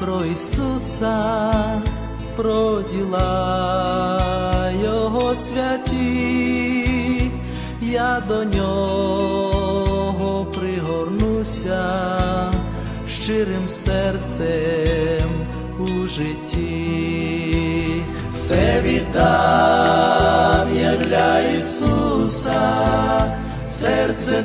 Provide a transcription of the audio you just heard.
про Ісуса, про діла Його святі, я до нього пригорнуся щирим серцем у житті, все віддам я для Ісуса, серце,